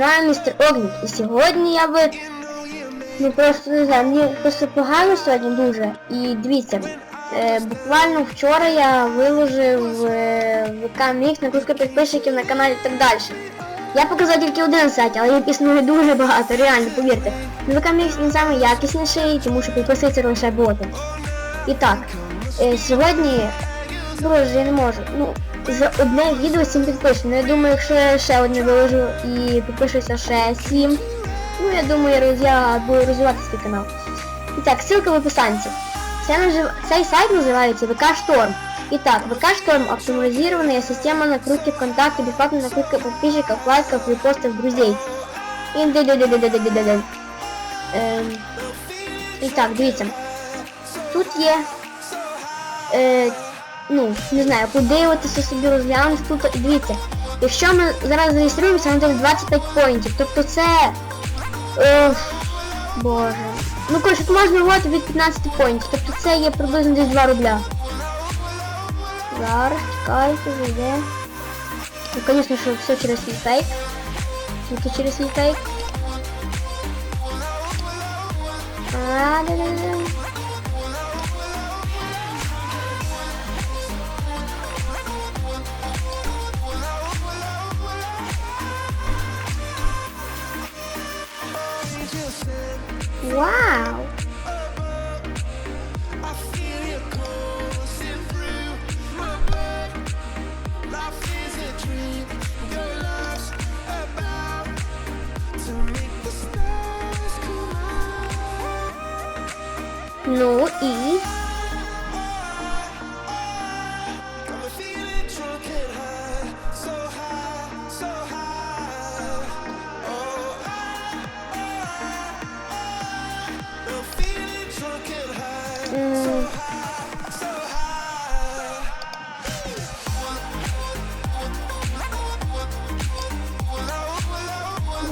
вами містер Огніт. І сьогодні я би... Ну просто не знаю, мені просто погано сьогодні дуже. І дивіться, е, буквально вчора я виложив е, ВК на кілька підписчиків на каналі і так далі. Я показав тільки один сайт, але їх існує дуже багато, реально, повірте. ВК Мікс він саме якісніший, тому що підписується лише боти. І так, е, сьогодні, боже, я не можу. Ну, за одне відео 7 підписів. Ну я думаю, якщо я ще одне виложу і підпишуся ще 7, ну я думаю, я, роз- я буду розвивати свій канал. І так, ссылка в описанні. Це нажив... Цей сайт називається ВК Шторм. Итак, ВК Шторм – автоматизированная система накрутки ВКонтакте, бесплатная накрутка подписчиков, лайков, репостов, друзей. І де-де-де-де-де-де-де-де. Ем, І так, дивіться. Тут є, е, ну, не знаю, подивитися собі, розглянути тут, і дивіться. Якщо ми зараз зареєструємося, нам дасть 25 поінтів, тобто це... Ох, боже. Ну, коротше, тут можна вводити від 15 поінтів, тобто це є приблизно десь 2 рубля. Зараз, чекайте, зайде. Ну, конечно, что все через свій фейк. Тільки через свій фейк. А, да, Nú Ý uhm.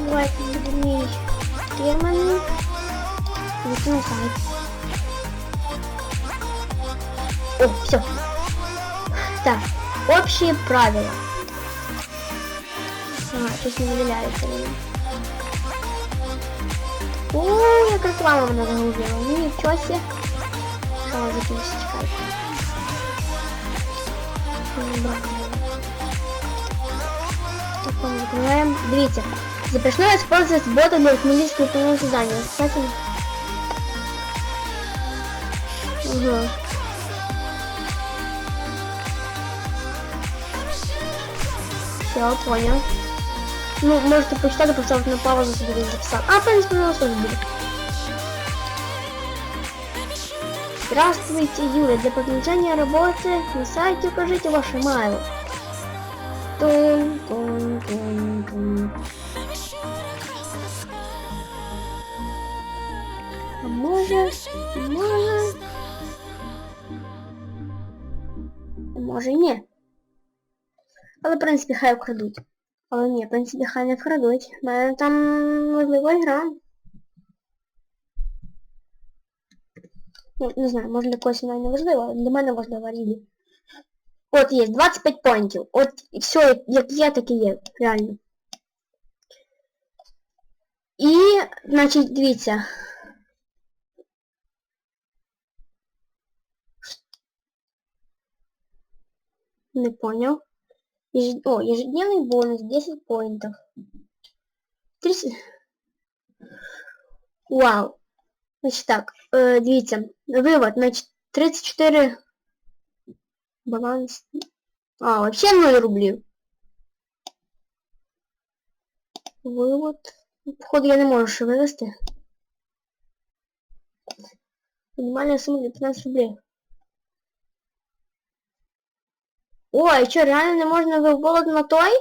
What do we need? Diamond? We can fight. О, все. Так, общие правила. Ага, щось не виділяється мені. О, як реклама вона загрузила. Ну нічого себе. Що вона закінчить, чекайте. М, браво. Так, мы закрываем. Дивіться. Запрещено использовать бота для автоматического выполнения задания. Кстати. Ага. Все, понял. Ну, можете почитать, поставить на паузу, собі десь записати. А, в принципе, у нас тоже будет. Здравствуйте, Юля. Для продолжения работы на сайте укажите ваше mail. Тун, тун, тун, тун. А може, може... Може і ні. Але, в принципі, хай вкрадуть. Але ні, в принципі, хай не вкрадуть. У мене там можливо гра. Ну, не знаю, може для когось вона не важлива, але для мене важлива рілі. От є 25 поінтів. От все, як є, так і є. Реально. І, значить, дивіться. Не понял. Ежед... О, ежедневный бонус 10 поинтов. 30... Вау. Значить так, е, дивіться, вивод, значить, 34 баланс. А, вообще 0 рублів. Вивод. Походу я не можу ще вивести. Мінімальна сума для 15 рублей. Ой, що, реально не можна виволод на той?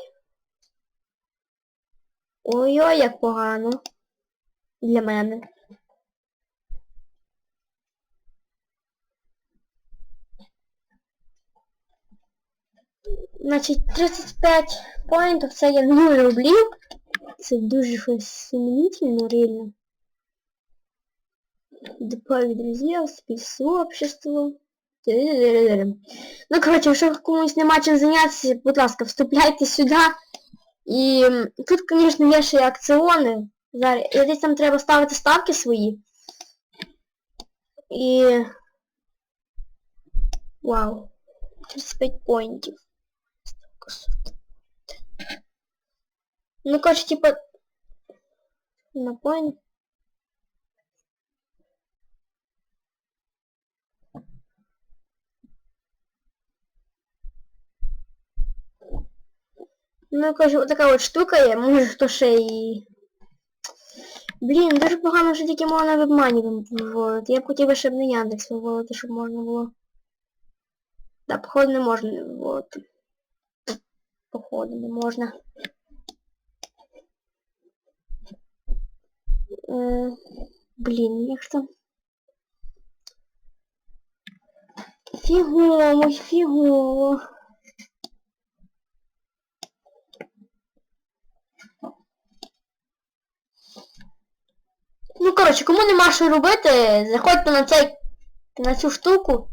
Ой-ой, як погано. Для мене. Значить, 35 поінтів це є 0 рублів. Це дуже щось сумнітельно, реально. Добавить друзей, спецсообщество. Ну, коротше, якщо комусь нема чим зайнятися, будь ласка, вступляйте сюди. І тут, звісно, є ще акціони. Зараз десь там треба ставити ставки свої. І. Вау. 35 поінтів. Ставка 40. Ну, коротше, типа. На поінт. Ну, коротше, така от штука є, може хто ще і... Блін, дуже погано, що тільки можна в обмані виводити. Я б хотів, щоб не Яндекс виводити, щоб можна було. Да, походу не можна виводити. Походу не можна. Е, блін, як там? Фігово, фігово. Ну, коротше, кому нема що робити, заходьте на цей на цю штуку.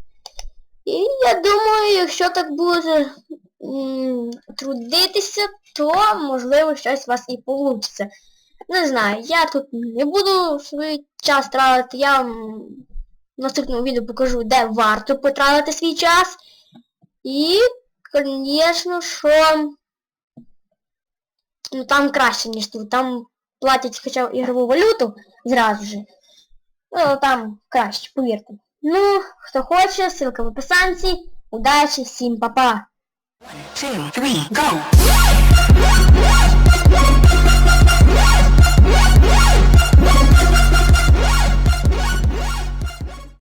І я думаю, якщо так буде трудитися, то можливо щось у вас і вийде. Не знаю, я тут не буду свій час тратити, я вам в наступному відео покажу, де варто потратити свій час. І, звісно, що ну там краще, ніж тут. Там платять хоча б ігрову валюту зразу же. Ну, там краще, повірте. Ну, хто хоче, ссылка в описанці. Удачі, всім па-па! two, three, go!